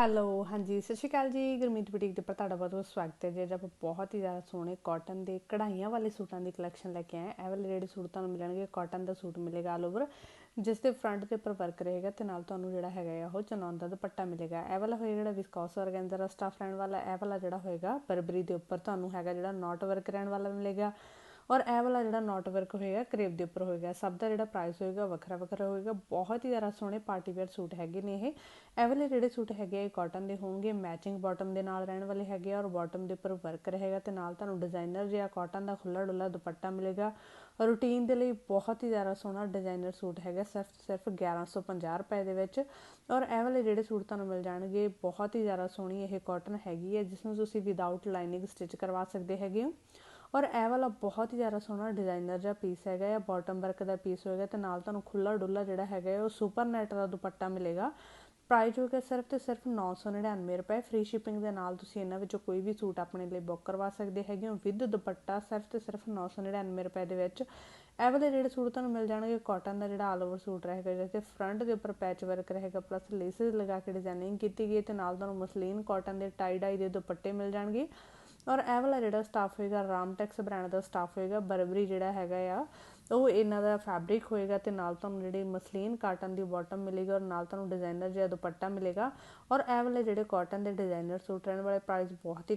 Hello, ਹਾਂਜੀ, ਸਤਿ ਸ਼੍ਰੀ ਅਕਾਲ ਜੀ। ਗੁਰਮੀਤ ਬੁਟੀਕ ਦੇ ਉੱਪਰ ਤੁਹਾਡਾ ਬਹੁਤ ਬਹੁਤ ਸਵਾਗਤ ਹੈ। ਜੀ ਅੱਜ ਆਪਾਂ ਬਹੁਤ ਹੀ ਜ਼ਿਆਦਾ ਸੋਹਣੇ ਕਾਟਨ ਦੇ ਕਢਾਈਆਂ ਵਾਲੇ ਸੂਟਾਂ ਦੀ ਕਲੈਕਸ਼ਨ ਲੈ ਕੇ ਆਏ ਇਹ ਵਾਲੇ ਜਿਹੜੇ ਸੂਟ ਤੁਹਾਨੂੰ ਮਿਲਣਗੇ ਕਾਟਨ ਦਾ ਸੂਟ ਮਿਲੇਗਾ ਆਲ ਓਵਰ ਜਿਸ ਦੇ ਫਰੰਟ ਦੇ ਉੱਪਰ ਵਰਕ ਰਹੇਗਾ ਤੇ ਨਾਲ ਤੁਹਾਨੂੰ ਜਿਹੜਾ ਹੈਗਾ ਆ, ਉਹ ਚਨੌਨ ਦਾ ਦੁਪੱਟਾ ਮਿਲੇਗਾ। ਇਹ ਵਾਲਾ ਹੋਏਗਾ ਜਿਹੜਾ ਵਿਸਕੋਸ ਔਰਗੈਂਜ਼ਾ ਦਾ ਸਟਾਫ ਰਹਿਣ ਵਾਲਾ, ਇਹ ਵਾਲਾ ਜਿਹੜਾ ਹੋਏਗਾ ਬਰਬਰੀ ਦੇ ਉੱਪਰ ਤੁਹਾਨੂੰ ਹੈਗਾ ਜਿਹੜਾ ਨਾਟ ਵਰਕ ਰਹਿਣ ਵਾਲਾ ਮਿਲੇਗਾ। ਔਰ ਇਹ ਵਾਲਾ ਜਿਹੜਾ ਨੋਟ ਵਰਕ ਹੋਏਗਾ ਕਰੇਪ ਦੇ ਉੱਪਰ ਹੋਏਗਾ। ਸਭ ਦਾ ਜਿਹੜਾ ਪ੍ਰਾਈਸ ਹੋਏਗਾ ਵੱਖਰਾ ਵੱਖਰਾ ਹੋਏਗਾ। ਬਹੁਤ ਹੀ ਜ਼ਿਆਦਾ ਸੋਹਣੇ ਪਾਰਟੀ ਵੇਅਰ ਸੂਟ ਹੈਗੇ ਨੇ ਇਹ। ਇਹ ਵਾਲੇ ਜਿਹੜੇ ਸੂਟ ਹੈਗੇ ਆ, ਇਹ ਕਾਟਨ ਦੇ ਹੋਣਗੇ ਮੈਚਿੰਗ ਬਾਟਮ ਦੇ ਨਾਲ ਰਹਿਣ ਵਾਲੇ ਹੈਗੇ ਔਰ ਬਾਟਮ ਦੇ ਉੱਪਰ ਵਰਕ ਰਹੇਗਾ ਤੇ ਨਾਲ ਤੁਹਾਨੂੰ ਡਿਜ਼ਾਈਨਰ ਜਿਹਾ ਕਾਟਨ ਦਾ ਖੁੱਲਾ ਡੁੱਲਾ ਦੁਪੱਟਾ ਮਿਲੇਗਾ। ਰੂਟੀਨ ਦੇ ਲਈ ਬਹੁਤ ਹੀ ਜ਼ਿਆਦਾ ਸੋਹਣਾ ਡਿਜ਼ਾਈਨਰ ਸੂਟ ਹੈਗਾ, ਸਿਰਫ ਸਿਰਫ 1150 ਰੁਪਏ ਦੇ ਵਿੱਚ। ਔਰ ਇਹ ਵਾਲੇ ਜਿਹੜੇ ਸੂਟ ਤੁਹਾਨੂੰ ਮਿਲ ਜਾਣਗੇ, ਬਹੁਤ ਹੀ ਜ਼ਿਆਦਾ ਸੋਹਣੀ ਇਹ ਕਾਟਨ ਹੈਗੀ ਹੈ, ਜਿਸ ਨੂੰ ਤੁਸੀਂ ਵਿਦਆਊਟ ਲਾਈਨਿੰਗ ਸਟਿਚ ਕਰਵਾ ਸਕਦੇ ਹੈਗੇ ਹੋ। ਔਰ ਇਹ ਵਾਲਾ ਬਹੁਤ ਹੀ ਜ਼ਿਆਦਾ ਸੋਹਣਾ ਡਿਜ਼ਾਈਨਰ ਜਿਹਾ ਪੀਸ ਹੈਗਾ ਇਹ ਬਾਟਮ ਵਰਕ ਦਾ ਪੀਸ ਹੋਏਗਾ ਤੇ ਨਾਲ ਤੁਹਾਨੂੰ ਖੁੱਲਾ ਡੁੱਲਾ ਜਿਹੜਾ ਹੈਗਾ ਉਹ ਸੁਪਰ ਨੈਟ ਦਾ ਦੁਪੱਟਾ ਮਿਲੇਗਾ। ਪ੍ਰਾਈਸ ਹੋਗਾ ਸਿਰਫ ਤੇ ਸਿਰਫ 999 ਰੁਪਏ। ਫ੍ਰੀ ਸ਼ਿਪਿੰਗ ਦੇ ਨਾਲ ਤੁਸੀਂ ਇਹਨਾਂ ਵਿੱਚੋਂ ਕੋਈ ਵੀ ਸੂਟ ਆਪਣੇ ਲਈ ਬੁੱਕ ਕਰਵਾ ਸਕਦੇ ਹੈਗੇ ਹੋ ਵਿਦ ਦੁਪੱਟਾ ਸਿਰਫ ਤੇ ਸਿਰਫ 999 ਰੁਪਏ ਦੇ ਵਿੱਚ। ਇਹ ਵਾਲੇ ਜਿਹੜੇ ਸੂਟ ਤੁਹਾਨੂੰ ਮਿਲ ਜਾਣਗੇ ਕਾਟਨ ਦਾ ਜਿਹੜਾ ਆਲ ਓਵਰ ਸੂਟ ਰਹੇਗਾ, ਜਿਹਦੇ ਫਰੰਟ ਦੇ ਉੱਪਰ ਪੈਚ ਵਰਕ ਰਹੇਗਾ ਪਲੱਸ ਲੇਸਿਸ ਲਗਾ ਕੇ ਡਿਜ਼ਾਈਨਿੰਗ ਕੀਤੀ ਗਈ ਤੇ ਨਾਲ ਤੁਹਾਨੂੰ ਮਸਲੀਨ ਕਾਟਨ ਦੇ ਟਾਈ ਡਾਈ ਦੇ ਦੁਪੱਟੇ ਮਿਲ ਜਾਣਗੇ। ਔਰ ਇਹ ਵਾਲਾ ਜਿਹੜਾ ਸਟਾਫ ਹੋਏਗਾ ਰਾਮਟੈਕਸ ਬ੍ਰਾਂਡ ਦਾ ਸਟਾਫ ਹੋਏਗਾ, ਬਰਬਰੀ ਜਿਹੜਾ ਹੈਗਾ ਆ, ਉਹ ਇਹਨਾਂ ਦਾ ਫੈਬਰਿਕ ਹੋਏਗਾ ਤੇ ਨਾਲ ਤੁਹਾਨੂੰ ਜਿਹੜੀ ਮਸਲੀਨ ਕਾਟਨ ਦੀ ਬਾਟਮ ਮਿਲੇਗੀ ਔਰ ਨਾਲ ਤੁਹਾਨੂੰ ਡਿਜ਼ਾਈਨਰ ਜਿਹਾ ਦੁਪੱਟਾ ਮਿਲੇਗਾ ਔਰ ਇਹ ਵਾਲੇ ਜਿਹੜੇ ਕਾਟਨ ਦੇ ਡਿਜ਼ਾਈਨਰ ਸੂਟ ਰਹਿਣ ਵਾਲੇ ਪ੍ਰਾਈਸ ਬਹੁਤ ਹੀ